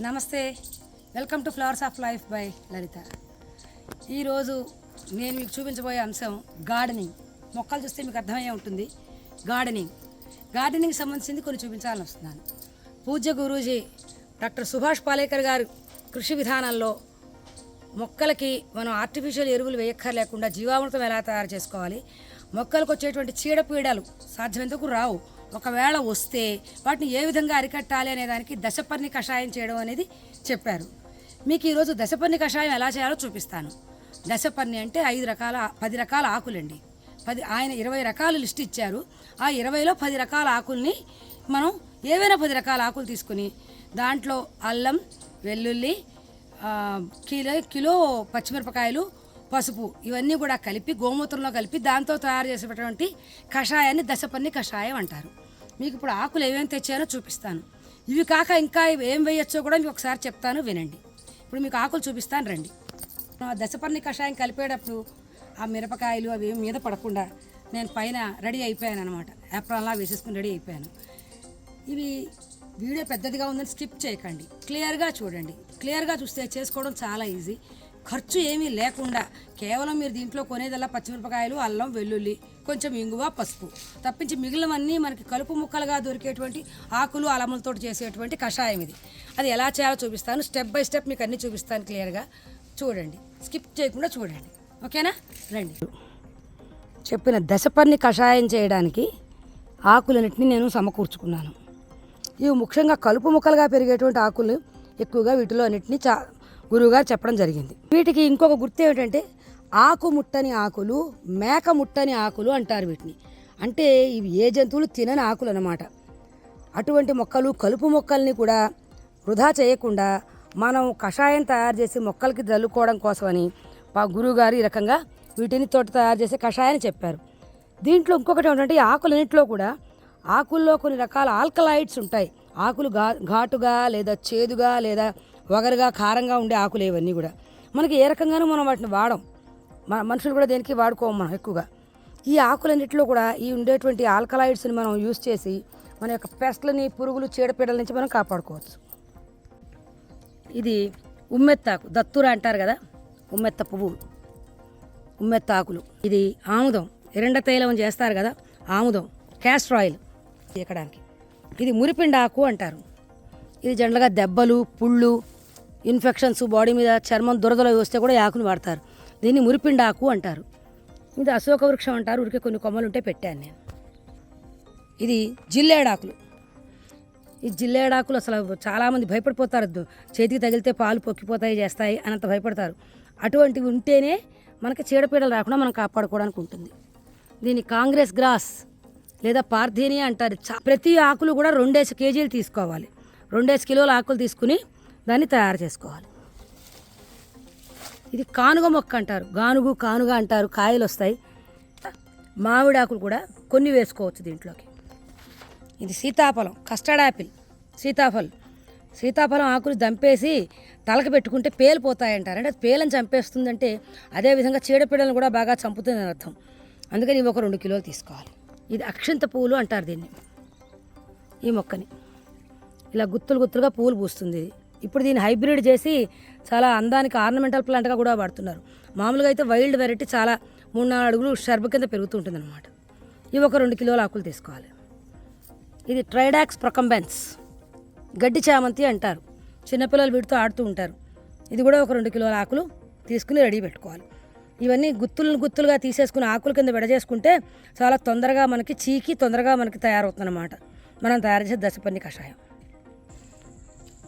నమస్తే. Welcome to flowers of life by Lalitha. ఈరోజు నేను మీకు చూపించబోయే అంశం గార్డెనింగ్. మొక్కలు చూస్తే మీకు అర్థమయ్యే ఉంటుంది. గార్డెనింగ్. గార్డెనింగ్ సంబంధించింది కొన్ని చూపించాలని వస్తున్నాను. పూజ్య గురూజీ డాక్టర్ సుభాష్ పాలేకర్ గారు కృషి విధానంలో మొక్కలకి మనం ఆర్టిఫిషియల్ ఎరువులు వేయక్కర్లేకుండా జీవామృతం ఎలా తయారు చేసుకోవాలి? మొక్కలకు వచ్చేటువంటి చీడపీడలు సాధ్యమెంతకు రావు? ఒకవేళ వస్తే వాటిని ఏ విధంగా అరికట్టాలి అనే దానికి దశపర్ణి కషాయం చేయడం అనేది చెప్పారు. మీకు ఈరోజు దశపర్ణి కషాయం ఎలా చేయాలో చూపిస్తాను. దశపర్ణి అంటే ఐదు రకాల పది రకాల ఆకులండి. పది ఆయన ఇరవై రకాల లిస్ట్ ఇచ్చారు. ఆ ఇరవైలో పది రకాల ఆకుల్ని మనం ఏవైనా పది రకాల ఆకులు తీసుకుని దాంట్లో అల్లం వెల్లుల్లి కిలో కిలో పచ్చిమిరపకాయలు పసుపు ఇవన్నీ కూడా కలిపి గోమూత్రంలో కలిపి దాంతో తయారు చేసేటటువంటి కషాయాన్ని దశపన్ని కషాయం అంటారు. మీకు ఇప్పుడు ఆకులు ఏమేమి తెచ్చానో చూపిస్తాను. ఇవి కాక ఇంకా ఏం వేయచ్చో కూడా మీకు ఒకసారి చెప్తాను వినండి. ఇప్పుడు మీకు ఆకులు చూపిస్తాను రండి. ఆ దశపర్ణి కషాయం కలిపేటప్పుడు ఆ మిరపకాయలు అవి మీద పడకుండా నేను పైన రెడీ అయిపోయాను అనమాట ఏప్రాన్లా వేసేసుకుని రెడీ అయిపోయాను. ఇవి వీడియో పెద్దదిగా ఉందని స్కిప్ చేయకండి. క్లియర్గా చూడండి. క్లియర్గా చూస్తే చేసుకోవడం చాలా ఈజీ ఖర్చు ఏమీ లేకుండా కేవలం మీరు దీంట్లో కొనేదల్లా పచ్చిమిరపకాయలు అల్లం వెల్లుల్లి కొంచెం ఇంగువ పసుపు. తప్పించి మిగిలినవన్నీ మనకి కలుపు ముక్కలుగా దొరికేటువంటి ఆకులు అలములతో చేసేటువంటి కషాయం ఇది. అది ఎలా చేయాలో చూపిస్తాను. స్టెప్ బై స్టెప్ మీకు అన్నీ చూపిస్తాను క్లియర్గా చూడండి. స్కిప్ చేయకుండా చూడండి. ఓకేనా? రండి. చెప్పిన దశపర్ని కషాయం చేయడానికి ఆకులన్నింటినీ నేను సమకూర్చుకున్నాను. ఇవి ముఖ్యంగా కలుపు ముక్కలుగా పెరిగేటువంటి ఆకులు ఎక్కువగా వీటిలో అన్నింటినీ చా గురువుగారు చెప్పడం జరిగింది. వీటికి ఇంకొక గుర్తు ఏమిటంటే ఆకు ముట్టని ఆకులు మేక ముట్టని ఆకులు అంటారు వీటిని. అంటే ఇవి ఏ జంతువులు తినని ఆకులు అన్నమాట అటువంటి మొక్కలు కలుపు మొక్కల్ని కూడా వృధా చేయకుండా మనం కషాయం తయారు చేసి మొక్కలకి చల్లుకోవడం కోసమని మా గురువుగారు ఈ రకంగా వీటిని తోట తయారు చేసే కషాయాన్ని చెప్పారు. దీంట్లో ఇంకొకటి ఏంటంటే ఈ ఆకులన్నింటిలో కూడా ఆకుల్లో కొన్ని రకాల ఆల్కలాయిడ్స్ ఉంటాయి. ఆకులు ఘా ఘాటుగా లేదా చేదుగా లేదా వగరుగా కారంగా ఉండే ఆకులు ఇవన్నీ కూడా. మనకి ఏ రకంగానూ మనం వాటిని వాడం. మన మనుషులు కూడా దేనికి వాడుకోము మనం ఎక్కువగా. ఈ ఆకులన్నింటిలో కూడా ఈ ఉండేటువంటి ఆల్కలాయిడ్స్ని మనం యూస్ చేసి మన యొక్క పెస్ట్లని పురుగులు చీడపీడల నుంచి మనం కాపాడుకోవచ్చు. ఇది ఉమ్మెత్తాకు దత్తుర అంటారు కదా? ఉమ్మెత్త పువ్వు. ఉమ్మెత్త ఆకులు ఇది ఆముదం. ఎరండ తైలం చేస్తారు కదా? ఆముదం. క్యాస్టర్ ఆయిల్ ఎక్కడానికి ఇది మురిపిండాకు అంటారు. ఇది జనరల్గా దెబ్బలు పుళ్ళు ఇన్ఫెక్షన్స్ బాడీ మీద చర్మం దురదలు వస్తే కూడా ఈ వాడతారు. దీన్ని మురిపిండాకు అంటారు. ఇది అశోక వృక్షం అంటారు. ఉరికే కొన్ని కొమ్మలు ఉంటే పెట్టాను నేను. ఇది జిల్లేడాకులు ఈ జిల్లేడాకులు అసలు చాలామంది భయపడిపోతారు. చేతికి తగిలితే పాలు పొక్కిపోతాయి చేస్తాయి అనంత భయపడతారు. అటువంటివి ఉంటేనే మనకి చీడపీడలు రాకుండా మనం కాపాడుకోవడానికి ఉంటుంది. దీన్ని కాంగ్రెస్ గ్రాస్ లేదా పార్థేనియా అంటారు. ప్రతి ఆకులు కూడా రెండేసి కేజీలు తీసుకోవాలి. రెండేసి కిలోల ఆకులు తీసుకుని దాన్ని తయారు చేసుకోవాలి. ఇది కానుగ మొక్క అంటారు. గానుగు కానుగ అంటారు. కాయలు వస్తాయి. మామిడి ఆకులు కూడా కొన్ని వేసుకోవచ్చు దీంట్లోకి. ఇది సీతాఫలం కస్టర్డ్ యాపిల్ సీతాఫలం. సీతాఫలం ఆకులు చంపేసి తలకు పెట్టుకుంటే పేలిపోతాయంటారు అంటే అది పేలని చంపేస్తుందంటే అదేవిధంగా చీడపీడలను కూడా బాగా చంపుతుందని అర్థం. అందుకని ఇవి ఒక రెండు కిలోలు తీసుకోవాలి. ఇది అక్షింత పువ్వులు అంటారు దీన్ని. ఈ మొక్కని. ఇలా గుత్తులు గుత్తులుగా పూలు పూస్తుంది ఇది. ఇప్పుడు దీన్ని హైబ్రిడ్ చేసి చాలా అందానికి ఆర్నమెంటల్ ప్లాంట్గా కూడా వాడుతున్నారు. మామూలుగా అయితే వైల్డ్ వెరైటీ చాలా మూడు నాలుగు అడుగులు షర్బ కింద పెరుగుతుంటుంది అనమాట ఇవి ఒక రెండు కిలోల ఆకులు తీసుకోవాలి. ఇది ట్రైడాక్స్ ప్రొకంబెన్స్. గడ్డి చామంతి అంటారు. చిన్నపిల్లలు వీటితో ఆడుతూ ఉంటారు. ఇది కూడా ఒక రెండు కిలోల ఆకులు తీసుకుని రెడీ పెట్టుకోవాలి. ఇవన్నీ గుత్తులను గుత్తులుగా తీసేసుకుని ఆకుల కింద విడజేసుకుంటే చాలా తొందరగా మనకి చీకి తొందరగా మనకి తయారవుతుందన్నమాట. మనం తయారు చేసే దశపన్ని కషాయం.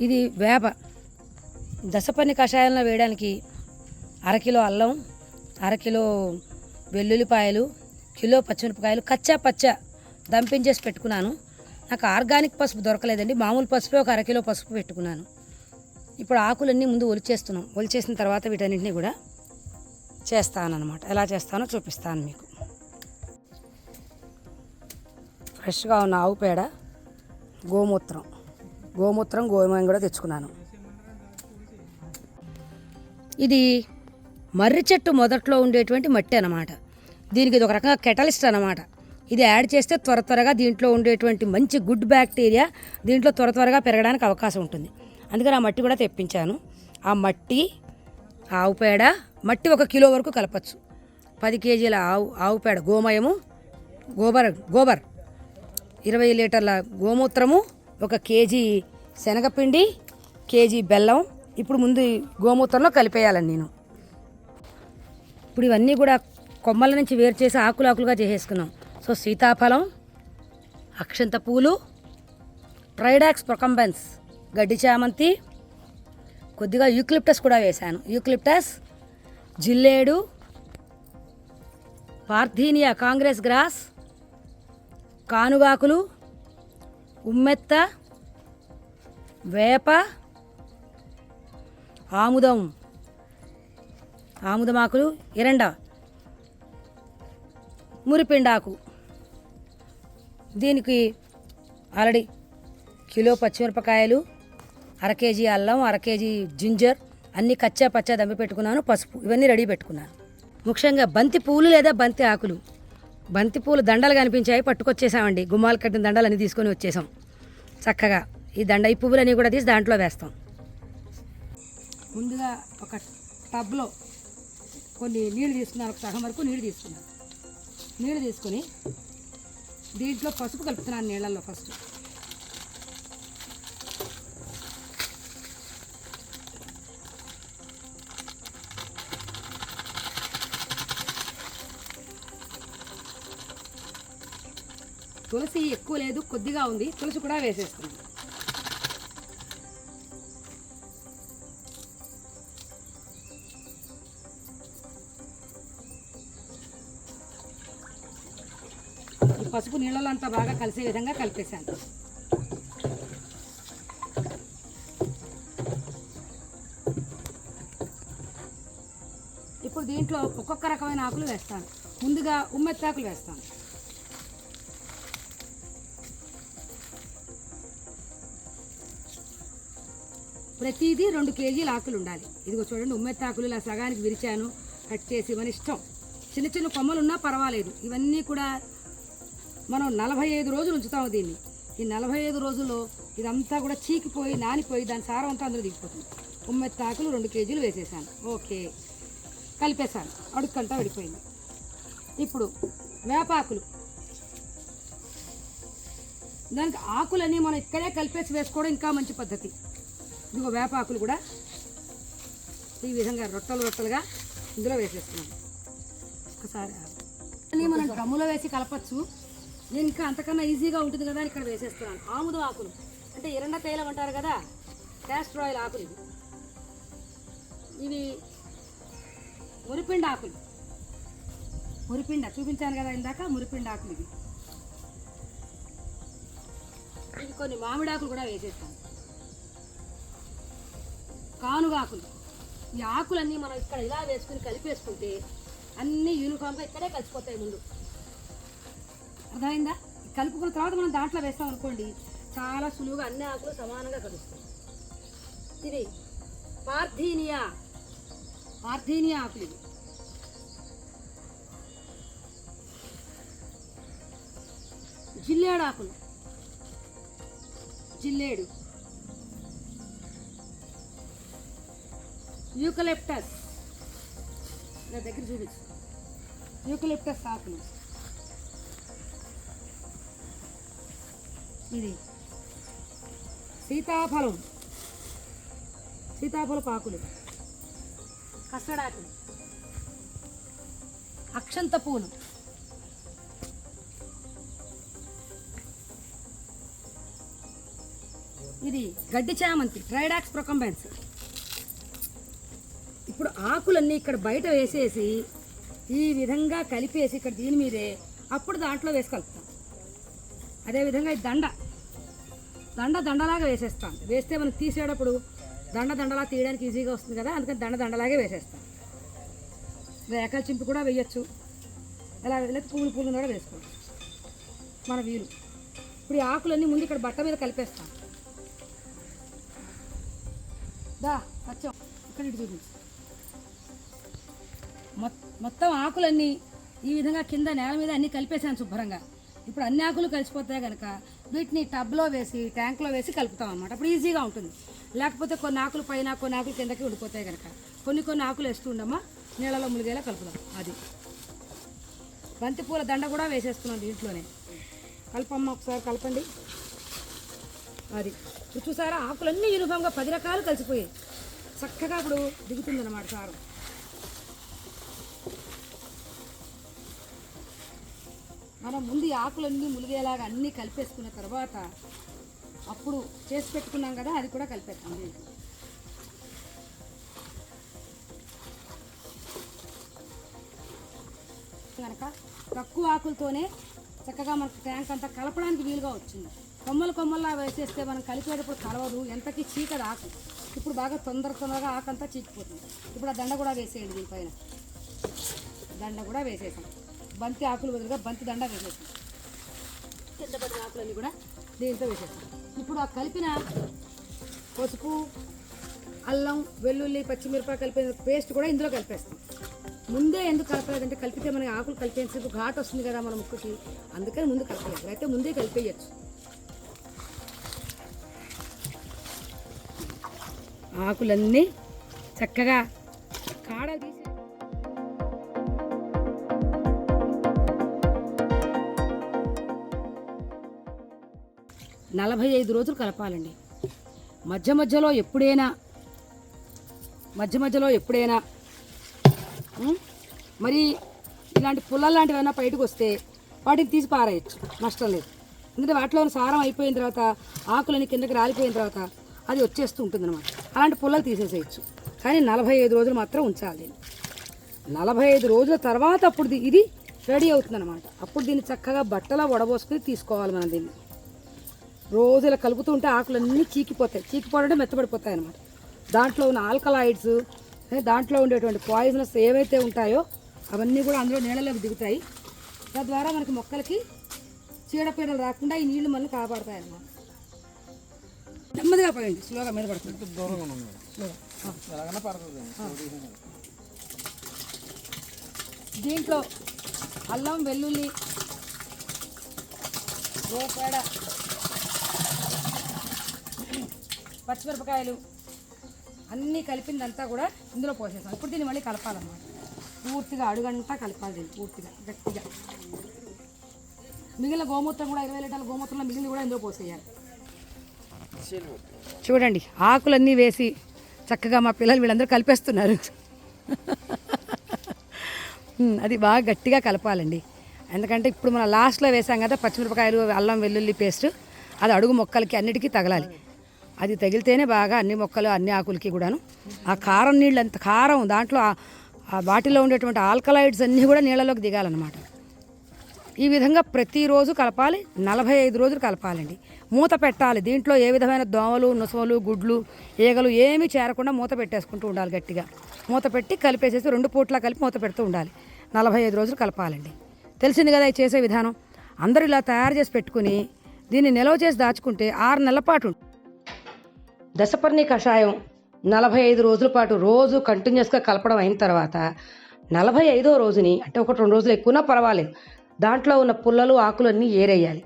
ఇది వేప. దశపన్ని కషాయంలో వేయడానికి అరకిలో అల్లం అరకిలో వెల్లుల్లిపాయలు కిలో పచ్చిమిరపకాయలు కచ్చా పచ్చ దంపించేసి పెట్టుకున్నాను. నాకు ఆర్గానిక్ పసుపు దొరకలేదండి. మామూలు పసుపు ఒక అరకిలో పసుపు పెట్టుకున్నాను. ఇప్పుడు ఆకులన్నీ ముందు ఒలిచేస్తున్నాం. ఒలిచేసిన తర్వాత వీటన్నింటినీ కూడా చేస్తానన్నమాట. ఎలా చేస్తానో చూపిస్తాను మీకు. ఫ్రెష్గా ఉన్న ఆవు పేడ గోమూత్రం. గోమూత్రం గోమయం కూడా తెచ్చుకున్నాను. ఇది మర్రి చెట్టు మొదట్లో ఉండేటువంటి మట్టి అనమాట దీనికి ఇది ఒక రకంగా కెటలిస్ట్ అనమాట ఇది యాడ్ చేస్తే త్వర త్వరగా దీంట్లో ఉండేటువంటి మంచి గుడ్ బ్యాక్టీరియా దీంట్లో త్వర త్వరగా పెరగడానికి అవకాశం ఉంటుంది. అందుకని ఆ మట్టి కూడా తెప్పించాను. ఆ మట్టి ఆవు పేడ మట్టి ఒక కిలో వరకు కలపచ్చు. పది కేజీల ఆవు ఆవు పేడ గోమయము గోబర్ గోబర్. ఇరవై లీటర్ల గోమూత్రము ఒక కేజీ శనగపిండి కేజీ బెల్లం. ఇప్పుడు ముందు గోమూత్రంలో కలిపేయాలని నేను. ఇప్పుడు ఇవన్నీ కూడా కొమ్మల నుంచి వేరు చేసి ఆకులు ఆకులుగా చేసేసుకున్నాం. సో సీతాఫలం అక్షంత పూలు ట్రైడాక్స్ ప్రొకంబెన్స్ గడ్డి చామంతి కొద్దిగా యూక్లిప్టస్ కూడా వేశాను. యూక్లిప్టస్ జిల్లేడు పార్థీనియా కాంగ్రెస్ గ్రాస్ కానుగాకులు ఉమ్మెత్త వేప ఆముదం ఆముదమాకులు ఎరండ మురిపిండాకు. దీనికి ఆల్రెడీ కిలో పచ్చిమిరపకాయలు అర కేజీ అల్లం అర కేజీ జింజర్ అన్ని కచ్చా పచ్చా దమ్మి పెట్టుకున్నాను పసుపు. ఇవన్నీ రెడీ పెట్టుకున్నాను. ముఖ్యంగా బంతి పూలు లేదా బంతి ఆకులు. బంతి పూలు దండలు కనిపించాయి పట్టుకొచ్చేసామండి. గుమ్మాలు కట్టిన దండలు అన్నీ తీసుకొని వచ్చేసాం. చక్కగా ఈ దండ ఈ పువ్వులన్నీ కూడా తీసి దాంట్లో వేస్తాం. ముందుగా ఒక టబ్లో కొన్ని నీళ్ళు తీసుకున్నాను. ఒక సగం వరకు నీళ్ళు తీసుకున్నాను. నీళ్ళు తీసుకొని దీంట్లో పసుపు కలుపుతున్నాను నీళ్ళల్లో ఫస్ట్ తులసి ఎక్కువ లేదు కొద్దిగా ఉంది. తులసి కూడా వేసేస్తుంది. ఈ పసుపు నీళ్ళలో అంతా బాగా కలిసే విధంగా కలిపేశాను. ఇప్పుడు దీంట్లో ఒక్కొక్క రకమైన ఆకులు వేస్తాను. ముందుగా ఉమ్మెత్తాకులు వేస్తాను. ప్రతిదీ రెండు కేజీల ఆకులు ఉండాలి. ఇదిగో చూడండి ఉమ్మెత్తాకులు ఇలా సగానికి విరిచాను. కట్ చేసి మన ఇష్టం. చిన్న చిన్న కొమ్మలు ఉన్నా పర్వాలేదు. ఇవన్నీ కూడా మనం నలభై ఐదు రోజులు ఉంచుతాము దీన్ని. ఈ నలభై ఐదు రోజుల్లో ఇదంతా కూడా చీకిపోయి నానిపోయి దాని సారం అంతా అందులో దిగిపోతుంది. ఉమ్మెత్తాకులు రెండు కేజీలు వేసేసాను. ఓకే. కలిపేశాను. అడుక్కంటా విడిపోయింది. ఇప్పుడు వేపాకులు. దానికి ఆకులన్నీ మనం ఇక్కడే కలిపేసి వేసుకోవడం ఇంకా మంచి పద్ధతి. ఇదిగో వేపాకులు కూడా ఈ విధంగా రొట్టలు రొట్టలుగా ఇందులో వేసేస్తున్నాం ఒకసారి మనం డ్రమ్ములో వేసి కలపచ్చు. నేను ఇంకా అంతకన్నా ఈజీగా ఉంటుంది కదా ఇక్కడ వేసేస్తున్నాను. ఆముదం ఆకులు. అంటే ఎరండ తైలం అంటారు కదా? క్యాస్టర్ ఆయిల్ ఆకులు ఇవి. మురిపిండి ఆకులు. మురిపిండ? చూపించాను కదా ఇందాక మురిపిండి ఆకులు ఇవి. ఇవి కొన్ని మామిడాకులు కూడా వేసేస్తాను. కానుగాకులు. ఈ ఆకులన్నీ మనం ఇక్కడ ఇలా వేసుకుని కలిపేసుకుంటే అన్నీ యూనిఫామ్గా ఇక్కడే కలిసిపోతాయి ముందు. అర్థమైందా? కలుపుకున్న తర్వాత మనం దాంట్లో వేస్తాం అనుకోండి చాలా సులువుగా అన్ని ఆకులు సమానంగా కలుస్తాయి. ఇది పార్థీనియా పార్థీనియా ఆకులు ఇవి. జిల్లేడు ఆకులు. జిల్లేడు. యూకలిప్టస్. నా దగ్గర చూపించు యూకలిప్టస్ ఆకులు. ఇది. సీతాఫలం. సీతాఫలపు ఆకులు. కస్టర్డ్ ఆకులు అక్షంత పూలు. ఇది గడ్డి చామంతి ట్రైడాక్స్ ప్రొకంబెన్స్. ఆకులన్నీ ఇక్కడ బయట వేసేసి ఈ విధంగా కలిపేసి ఇక్కడ దీని మీదే అప్పుడు దాంట్లో వేసి కలుపుతాం అదేవిధంగా ఈ దండ. దండ దండలాగా వేసేస్తాం. వేస్తే మనం తీసేటప్పుడు దండ దండలా తీయడానికి ఈజీగా వస్తుంది కదా అందుకని దండ దండలాగే వేసేస్తాం. రేఖల చింపు కూడా వేయచ్చు. ఇలా లేకపోతే పువ్వులు పువ్వులు కూడా వేసుకోవచ్చు. మన వీలు. ఇప్పుడు ఈ ఆకులన్నీ ముందు ఇక్కడ బట్ట మీద కలిపేస్తాం. దా వచ్చాం ఇక్కడ ఇటు చూపించు. మొత్తం ఆకులన్నీ ఈ విధంగా కింద నేల మీద అన్నీ కలిపేసాను శుభ్రంగా. ఇప్పుడు అన్ని ఆకులు కలిసిపోతాయి కనుక వీటిని టబ్లో వేసి ట్యాంక్లో వేసి కలుపుతాం అనమాట అప్పుడు ఈజీగా ఉంటుంది. లేకపోతే కొన్ని ఆకులు పైన కొన్ని ఆకులు కిందకి ఉడిపోతాయి కనుక కొన్ని కొన్ని ఆకులు వేస్తూ ఉండమ్మా నీళ్ళలో ములిగేలా కలుపుదాం. అది. బంతిపూల దండ కూడా వేసేస్తున్నాం దీంట్లోనే. కలపమ్మ ఒకసారి కలపండి. అది. చూసారా? ఆకులన్నీ యూనిఫామ్గా పది రకాలు కలిసిపోయాయి. చక్కగా ఇప్పుడు దిగుతుందన్నమాట సారం. మనం ముందు ఆకులన్నీ ములిగేలాగా అన్నీ కలిపేసుకున్న తర్వాత అప్పుడు చేసి పెట్టుకున్నాం కదా అది కూడా కలిపేస్తాం దీంట్లో కనుక తక్కువ ఆకులతోనే చక్కగా మనకు ట్యాంక్ అంతా కలపడానికి వీలుగా వచ్చింది. కొమ్మలు కొమ్మల్లా వేసేస్తే మనం కలిపేటప్పుడు కలవదు ఎంతకి చీకది ఆకు. ఇప్పుడు బాగా తొందర తొందరగా ఆకంతా చీకిపోతుంది. ఇప్పుడు ఆ దండ కూడా వేసేయండి దీనిపైన. దండ కూడా వేసేసాం. బంతి ఆకులు బదులుగా బంతి దండ వేసేస్తాం. కింద పడిన ఆకులన్నీ కూడా దీంతో వేసేస్తాం. ఇప్పుడు ఆ కలిపిన పసుపు అల్లం వెల్లుల్లి పచ్చిమిరపకాయ కలిపిన పేస్ట్ కూడా ఇందులో కలిపేస్తాం. ముందే ఎందుకు కలపలేదంటే కలిపితే మనకి ఆకులు కలిపేసేపు ఘాట్ వస్తుంది కదా మన ముక్కుకి. అందుకని ముందు కలపలేదు. అయితే ముందే కలిపేయచ్చు. ఆకులన్నీ చక్కగా కాడ తీసి నలభై ఐదు రోజులు కలపాలండి. మధ్య మధ్యలో ఎప్పుడైనా మధ్య మధ్యలో ఎప్పుడైనా మరి ఇలాంటి పుల్లలు లాంటివి ఏమైనా బయటకు వస్తే వాటిని తీసి పారేయచ్చు. నష్టం లేదు. ఎందుకంటే వాటిలో ఉన్న సారం అయిపోయిన తర్వాత ఆకులని కిందకి రాలిపోయిన తర్వాత అది వచ్చేస్తూ ఉంటుంది అనమాట అలాంటి పుల్లలు తీసేసేయచ్చు. కానీ నలభై ఐదు రోజులు మాత్రం ఉంచాలి. దీన్ని నలభై ఐదు రోజుల తర్వాత అప్పుడు ఇది రెడీ అవుతుంది అనమాట అప్పుడు దీన్ని చక్కగా బట్టలో వడబోసుకుని తీసుకోవాలి మనం దీన్ని. రోజు ఇలా కలుపుతూ ఉంటే ఆకులన్నీ చీకిపోతాయి. చీకిపోవడం మెత్తబడిపోతాయి అనమాట దాంట్లో ఉన్న ఆల్కలాయిడ్స్ దాంట్లో ఉండేటువంటి పాయిజనస్ ఏవైతే ఉంటాయో అవన్నీ కూడా అందులో నీళ్ళలోకి దిగుతాయి. తద్వారా మనకి మొక్కలకి చీడపీడలు రాకుండా ఈ నీళ్ళు మనల్ని కాపాడతాయి అన్నమాట. నెమ్మదిగా పోయండి. స్లోగా మీద పడుతుంది. దీంట్లో అల్లం వెల్లుల్లి గోపేడ పచ్చిమిరపకాయలు అన్నీ కలిపిందంతా కూడా ఇందులో పోసేసాం ఇప్పుడు దీన్ని మళ్ళీ కలపాలన్నమాట. పూర్తిగా అడుగంతా కలపాలి దీన్ని పూర్తిగా గట్టిగా. మిగిలిన గోమూత్రం కూడా ఇరవై లీటర్ల గోమూత్రంలో మిగిలిన కూడా ఇందులో పోసేయాలి. చూడండి ఆకులన్నీ వేసి చక్కగా మా పిల్లలు వీళ్ళందరూ కలిపేస్తున్నారు. అది బాగా గట్టిగా కలపాలండి. ఎందుకంటే ఇప్పుడు మనం లాస్ట్లో వేసాం కదా పచ్చిమిరపకాయలు అల్లం వెల్లుల్లి పేస్ట్. అది అడుగు మొక్కలకి అన్నిటికీ తగలాలి. అది తగిలితేనే బాగా అన్ని మొక్కలు అన్ని ఆకులకి కూడాను. ఆ కారం నీళ్ళు అంత కారం దాంట్లో ఆ- వాటిలో ఉండేటువంటి ఆల్కలాయిడ్స్ అన్నీ కూడా నీళ్ళలోకి దిగాలన్నమాట. ఈ విధంగా ప్రతిరోజు కలపాలి నలభై ఐదు రోజులు కలపాలండి. మూత పెట్టాలి దీంట్లో ఏ విధమైన దోమలు నుసవలు గుడ్లు ఈగలు ఏమీ చేరకుండా మూత పెట్టేసుకుంటూ ఉండాలి గట్టిగా. మూత పెట్టి కలిపేసేసి రెండు పూట్లా కలిపి మూత పెడుతూ ఉండాలి. నలభై ఐదు రోజులు కలపాలండి. తెలిసింది కదా ఇది చేసే విధానం? అందరూ ఇలా తయారు చేసి పెట్టుకుని దీన్ని నిల్వ చేసి దాచుకుంటే ఆరు నెలల పాటు ఉంటుంది. దశపర్ణి కషాయం నలభై ఐదు రోజుల పాటు రోజు కంటిన్యూస్గా కలపడం అయిన తర్వాత నలభై ఐదో రోజుని అంటే ఒకటి రెండు రోజులు ఎక్కువనా పర్వాలేదు దాంట్లో ఉన్న పుల్లలు ఆకులు అన్నీ ఏరేయాలి.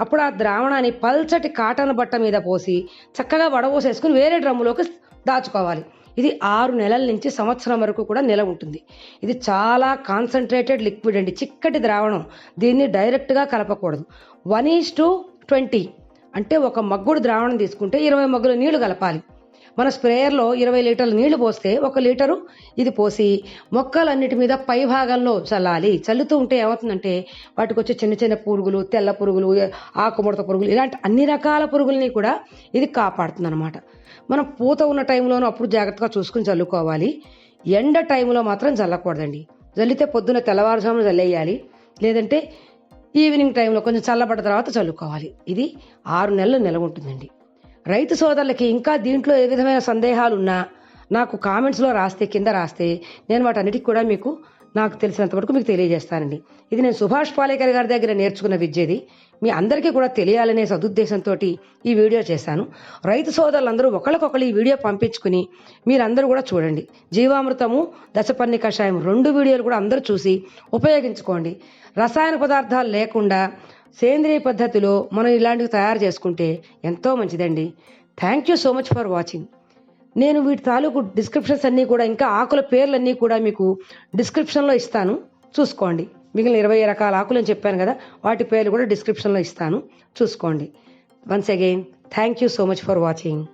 అప్పుడు ఆ ద్రావణాన్ని పల్చటి కాటన్ బట్ట మీద పోసి చక్కగా వడపోసేసుకుని వేరే డ్రమ్ములోకి దాచుకోవాలి. ఇది ఆరు నెలల నుంచి సంవత్సరం వరకు కూడా నిల ఉంటుంది. ఇది చాలా కాన్సన్ట్రేటెడ్ లిక్విడ్ అండి. చిక్కటి ద్రావణం. దీన్ని డైరెక్ట్గా కలపకూడదు. One is to twenty. అంటే ఒక మగ్గుడు ద్రావణం తీసుకుంటే ఇరవై మగ్గులు నీళ్ళు కలపాలి. మన స్ప్రేయర్లో ఇరవై లీటర్ల నీళ్ళు పోస్తే ఒక లీటరు ఇది పోసి మొక్కలన్నిటి మీద పై భాగంలో చల్లాలి. చల్లుతూ ఉంటే ఏమవుతుందంటే వాటికి వచ్చే చిన్న చిన్న పురుగులు తెల్ల పురుగులు ఆకుముడత పురుగులు ఇలాంటి అన్ని రకాల పురుగుల్ని కూడా ఇది కాపాడుతుంది అనమాట మనం పూత ఉన్న టైంలోనూ అప్పుడు జాగ్రత్తగా చూసుకుని చల్లుకోవాలి. ఎండ టైంలో మాత్రం చల్లకూడదండి. చల్లితే పొద్దున తెల్లవారుజామున చల్లేయాలి. లేదంటే ఈవినింగ్ టైంలో కొంచెం చల్లబడ్డ తర్వాత చల్లుకోవాలి. ఇది ఆరు నెలలు నిలవ ఉంటుందండి. రైతు సోదరులకి ఇంకా దీంట్లో ఏ విధమైన సందేహాలు ఉన్నా నాకు కామెంట్స్లో రాస్తే కింద రాస్తే నేను వాటన్నిటికి కూడా మీకు నాకు తెలిసినంత వరకు మీకు తెలియజేస్తానండి. ఇది నేను సుభాష్ పాలేకర్ గారి దగ్గర నేర్చుకున్న విద్యది. మీ అందరికీ కూడా తెలియాలనే సదుద్దేశంతో ఈ వీడియో చేశాను. రైతు సోదరులందరూ ఒకరికొకరు ఈ వీడియో పంపించుకుని మీరందరూ కూడా చూడండి. జీవామృతము దశపర్ణి కషాయం రెండు వీడియోలు కూడా అందరూ చూసి ఉపయోగించుకోండి. రసాయన పదార్థాలు లేకుండా సేంద్రియ పద్ధతిలో మనం ఇలాంటివి తయారు చేసుకుంటే ఎంతో మంచిదండి. Thank you so much for watching. నేను వీటి తాలూకు డిస్క్రిప్షన్స్ అన్నీ కూడా ఇంకా ఆకుల పేర్లన్నీ కూడా మీకు డిస్క్రిప్షన్లో ఇస్తాను. చూసుకోండి. మిగిలిన ఇరవై రకాల ఆకులు అని చెప్పాను కదా వాటి పేర్లు కూడా డిస్క్రిప్షన్లో ఇస్తాను. చూసుకోండి. Once again thank you so much for watching